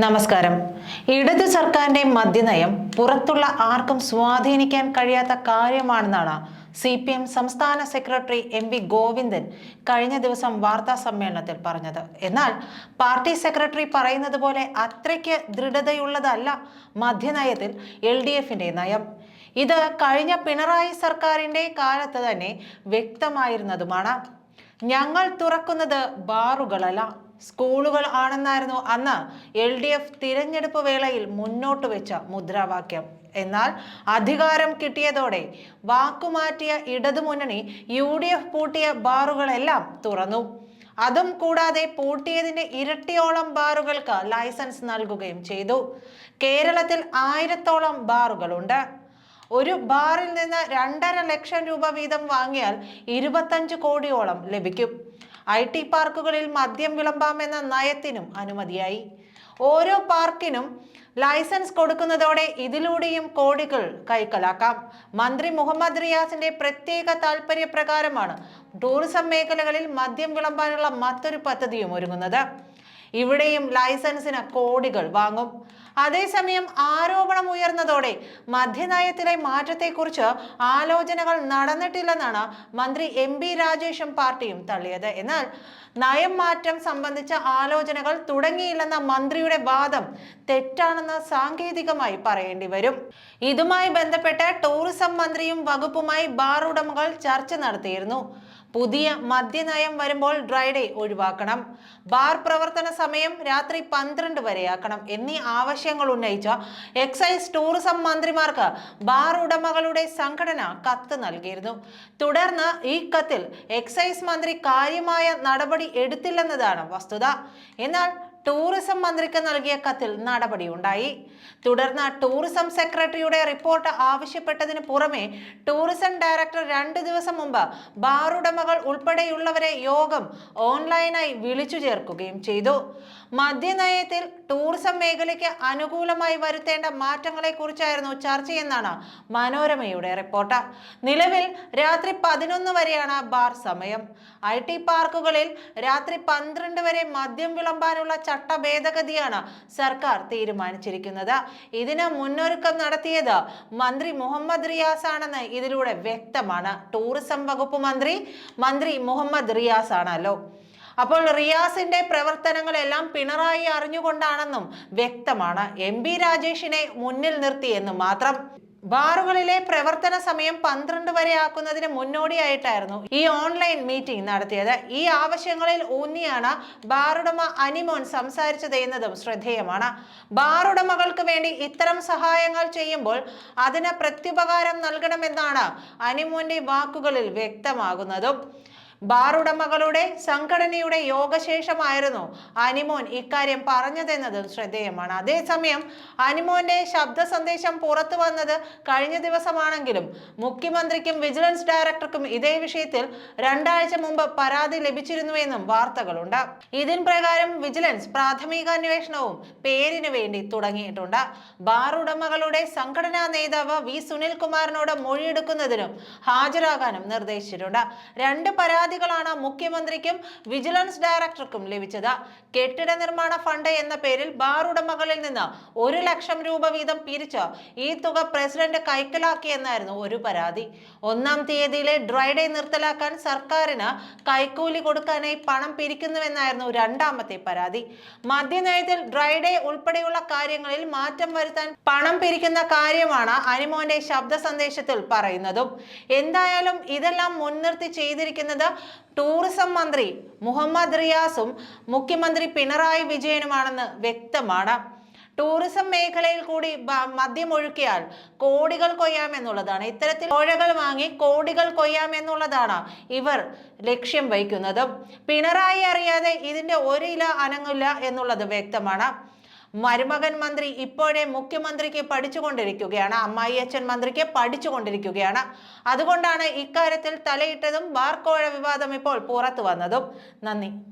നമസ്കാരം. ഇടത് സർക്കാരിന്റെ മദ്യനയം പുറത്തുള്ള ആർക്കും സ്വാധീനിക്കാൻ കഴിയാത്ത കാര്യമാണെന്നാണ് സി പി എം സംസ്ഥാന സെക്രട്ടറി എം വി ഗോവിന്ദൻ കഴിഞ്ഞ ദിവസം വാർത്താ സമ്മേളനത്തിൽ പറഞ്ഞത്. എന്നാൽ പാർട്ടി സെക്രട്ടറി പറയുന്നത് പോലെ അത്രയ്ക്ക് ദൃഢതയുള്ളതല്ല മദ്യനയത്തിൽ എൽ ഡി എഫിന്റെ നയം. ഇത് കഴിഞ്ഞ പിണറായി സർക്കാരിന്റെ കാലത്ത് തന്നെ വ്യക്തമായിരുന്നതുമാണ്. ഞങ്ങൾ തുറക്കുന്നത് ബാറുകളല്ല സ്കൂളുകൾ ആണെന്നായിരുന്നു അന്ന് എൽ ഡി എഫ് തിരഞ്ഞെടുപ്പ് വേളയിൽ മുന്നോട്ട് വെച്ച മുദ്രാവാക്യം. എന്നാൽ അധികാരം കിട്ടിയതോടെ വാക്കുമാറ്റിയ ഇടതുമുന്നണി യു ഡി എഫ് പൂട്ടിയ ബാറുകളെല്ലാം തുറന്നു. അതും കൂടാതെ പൂട്ടിയതിന്റെ ഇരട്ടിയോളം ബാറുകൾക്ക് ലൈസൻസ് നൽകുകയും ചെയ്തു. കേരളത്തിൽ ആയിരത്തോളം ബാറുകളുണ്ട്. ഒരു ബാറിൽ നിന്ന് രണ്ടര ലക്ഷം രൂപ വീതം വാങ്ങിയാൽ ഇരുപത്തഞ്ച് കോടിയോളം ലഭിക്കും. ഐ ടി പാർക്കുകളിൽ മദ്യം വിളമ്പാമെന്ന നയത്തിനും അനുമതിയായി. ഓരോ പാർക്കിനും ലൈസൻസ് കൊടുക്കുന്നതോടെ ഇതിലൂടെയും കോടികൾ കൈക്കലാക്കാം. മന്ത്രി മുഹമ്മദ് റിയാസിന്റെ പ്രത്യേക താല്പര്യപ്രകാരമാണ് ടൂറിസം മേഖലകളിൽ മദ്യം വിളമ്പാനുള്ള മറ്റൊരു പദ്ധതിയും ഒരുങ്ങുന്നത്. ഇവിടെയും ലൈസൻസിന് കോടികൾ വാങ്ങും. അതേസമയം ആരോപണം ഉയർന്നതോടെ മദ്യനയത്തിലെ മാറ്റത്തെക്കുറിച്ച് ആലോചനകൾ നടന്നിട്ടില്ലെന്നാണ് മന്ത്രി എം ബി രാജേഷും പാർട്ടിയും തള്ളിയത്. എന്നാൽ നയം മാറ്റം സംബന്ധിച്ച ആലോചനകൾ തുടങ്ങിയില്ലെന്ന മന്ത്രിയുടെ വാദം തെറ്റാണെന്ന് സാങ്കേതികമായി പറയേണ്ടി വരും. ഇതുമായി ബന്ധപ്പെട്ട് ടൂറിസം മന്ത്രിയും വകുപ്പുമായി ബാർ ഉടമകൾ ചർച്ച നടത്തിയിരുന്നു. പുതിയ മദ്യനയം വരുമ്പോൾ ഡ്രൈഡേ ഒഴിവാക്കണം. ബാർ പ്രവർത്തന സമയം രാത്രി പന്ത്രണ്ട് വരെയാക്കണം എന്നീ ആവശ്യങ്ങൾ ഉന്നയിച്ച എക്സൈസ് ടൂറിസം മന്ത്രിമാർക്ക് ബാർ ഉടമകളുടെ സംഘടന കത്ത് നൽകിയിരുന്നു. തുടർന്ന് ഈ കത്തിൽ എക്സൈസ് മന്ത്രി കാര്യമായ നടപടി എടുത്തില്ലെന്നതാണ് വസ്തുത. എന്നാൽ ടൂറിസം മന്ത്രിക്ക് നൽകിയ കത്തിൽ നടപടിയുണ്ടായി. തുടർന്ന് ടൂറിസം സെക്രട്ടറിയുടെ റിപ്പോർട്ട് ആവശ്യപ്പെട്ടതിന് പുറമെ ടൂറിസം ഡയറക്ടർ രണ്ട് ദിവസം മുമ്പ് ബാറുടമകൾ ഉൾപ്പെടെയുള്ളവരെ യോഗം ഓൺലൈനായി വിളിച്ചു ചേർക്കുകയും ചെയ്തു. മദ്യനയത്തിൽ ടൂറിസം മേഖലയ്ക്ക് അനുകൂലമായി വരുത്തേണ്ട മാറ്റങ്ങളെക്കുറിച്ചായിരുന്നു ചർച്ചയെന്നാണ് മനോരമയുടെ റിപ്പോർട്ട്. നിലവിൽ രാത്രി പതിനൊന്ന് വരെയാണ് ബാർ സമയം. ഐ ടി പാർക്കുകളിൽ രാത്രി പന്ത്രണ്ട് വരെ മദ്യം വിളമ്പാനുള്ള ചട്ട ഭേദഗതിയാണ് സർക്കാർ തീരുമാനിച്ചിരിക്കുന്നത്. ഇതിന് മുന്നൊരുക്കം നടത്തിയത് മന്ത്രി മുഹമ്മദ് റിയാസ് ആണെന്ന് ഇതിലൂടെ വ്യക്തമാണ്. ടൂറിസം വകുപ്പ് മന്ത്രി മന്ത്രി മുഹമ്മദ് റിയാസ് ആണല്ലോ അപ്പോൾ റിയാസിന്റെ പ്രവർത്തനങ്ങളെല്ലാം പിണറായി അറിഞ്ഞുകൊണ്ടാണെന്നും വ്യക്തമാണ്. എം ബി രാജേഷിനെ മുന്നിൽ നിർത്തിയെന്നും മാത്രം. ബാറുകളിലെ പ്രവർത്തന സമയം പന്ത്രണ്ട് വരെ ആക്കുന്നതിന് മുന്നോടിയായിട്ടായിരുന്നു ഈ ഓൺലൈൻ മീറ്റിംഗ് നടത്തിയത്. ഈ ആവശ്യങ്ങളിൽ ഊന്നിയാണ് ബാറുടമ അനിമോൻ സംസാരിച്ചത് എന്നതും ശ്രദ്ധേയമാണ്. ബാറുടമകൾക്ക് വേണ്ടി ഇത്തരം സഹായങ്ങൾ ചെയ്യുമ്പോൾ അതിന് പ്രത്യുപകാരം നൽകണമെന്നാണ് അനിമോന്റെ വാക്കുകളിൽ വ്യക്തമാകുന്നതും. ബാർ ഉടമകളുടെ സംഘടനയുടെ യോഗശേഷമായിരുന്നു അനിമോൻ ഇക്കാര്യം പറഞ്ഞതെന്നത് ശ്രദ്ധേയമാണ്. അതേസമയം അനിമോന്റെ ശബ്ദ സന്ദേശം പുറത്തു വന്നത് കഴിഞ്ഞ ദിവസമാണെങ്കിലും മുഖ്യമന്ത്രിക്കും വിജിലൻസ് ഡയറക്ടർക്കും ഇതേ വിഷയത്തിൽ രണ്ടാഴ്ച മുമ്പ് പരാതി ലഭിച്ചിരുന്നുവെന്നും വാർത്തകളുണ്ട്. ഇതിൻ പ്രകാരം വിജിലൻസ് പ്രാഥമിക അന്വേഷണവും പേരിന് വേണ്ടി തുടങ്ങിയിട്ടുണ്ട്. ബാർ ഉടമകളുടെ സംഘടനാ നേതാവ് വി സുനിൽകുമാറിനോട് മൊഴിയെടുക്കുന്നതിനും ഹാജരാകാനും നിർദ്ദേശിച്ചിട്ടുണ്ട്. രണ്ട് പരാതി പരാതികളാണ് മുഖ്യമന്ത്രിക്കും വിജിലൻസ് ഡയറക്ടർക്കും ലഭിച്ചത്. കെട്ടിട നിർമ്മാണ ഫണ്ട് എന്ന പേരിൽ ബാർ ഉടമകളിൽ നിന്ന് ഒരു ലക്ഷം രൂപ വീതം പിരിച്ച് ഈ തുക പ്രസിഡന്റ് കൈക്കലാക്കിയെന്നായിരുന്നു ഒരു പരാതി. ഒന്നാം തീയതിയിലെ ഡ്രൈഡേ നിർത്തലാക്കാൻ സർക്കാരിന് കൈക്കൂലി കൊടുക്കാനായി പണം പിരിക്കുന്നുവെന്നായിരുന്നു രണ്ടാമത്തെ പരാതി. മദ്യനയത്തിൽ ഡ്രൈഡേ ഉൾപ്പെടെയുള്ള കാര്യങ്ങളിൽ മാറ്റം വരുത്താൻ പണം പിരിക്കുന്ന കാര്യമാണ് അനിമോന്റെ ശബ്ദ സന്ദേശത്തിൽ പറയുന്നതും. എന്തായാലും ഇതെല്ലാം മുൻനിർത്തി ചെയ്തിരിക്കുന്നത് ടൂറിസം മന്ത്രി മുഹമ്മദ് റിയാസും മുഖ്യമന്ത്രി പിണറായി വിജയനുമാണെന്ന് വ്യക്തമാണ്. ടൂറിസം മേഖലയിൽ കൂടി മദ്യം ഒഴുക്കിയാൽ കോടികൾ കൊയ്യാമെന്നുള്ളതാണ് ഇത്തരത്തിൽ കോഴകൾ വാങ്ങി കോടികൾ കൊയ്യാമെന്നുള്ളതാണ് ഇവർ ലക്ഷ്യം വയ്ക്കുന്നത്. പിണറായി അറിയാതെ ഇതിന്റെ ഒരില അനങ്ങില്ല എന്നുള്ളത് വ്യക്തമാണ്. മരുമകൻ മന്ത്രി ഇപ്പോഴേ മുഖ്യമന്ത്രിക്ക് പഠിച്ചുകൊണ്ടിരിക്കുകയാണ്. അമ്മായി അച്ഛൻ മന്ത്രിക്ക് പഠിച്ചുകൊണ്ടിരിക്കുകയാണ്. അതുകൊണ്ടാണ് ഇക്കാര്യത്തിൽ തലയിട്ടതും ബാർക്കോഴ വിവാദം ഇപ്പോൾ പുറത്തു വന്നതും. നന്ദി.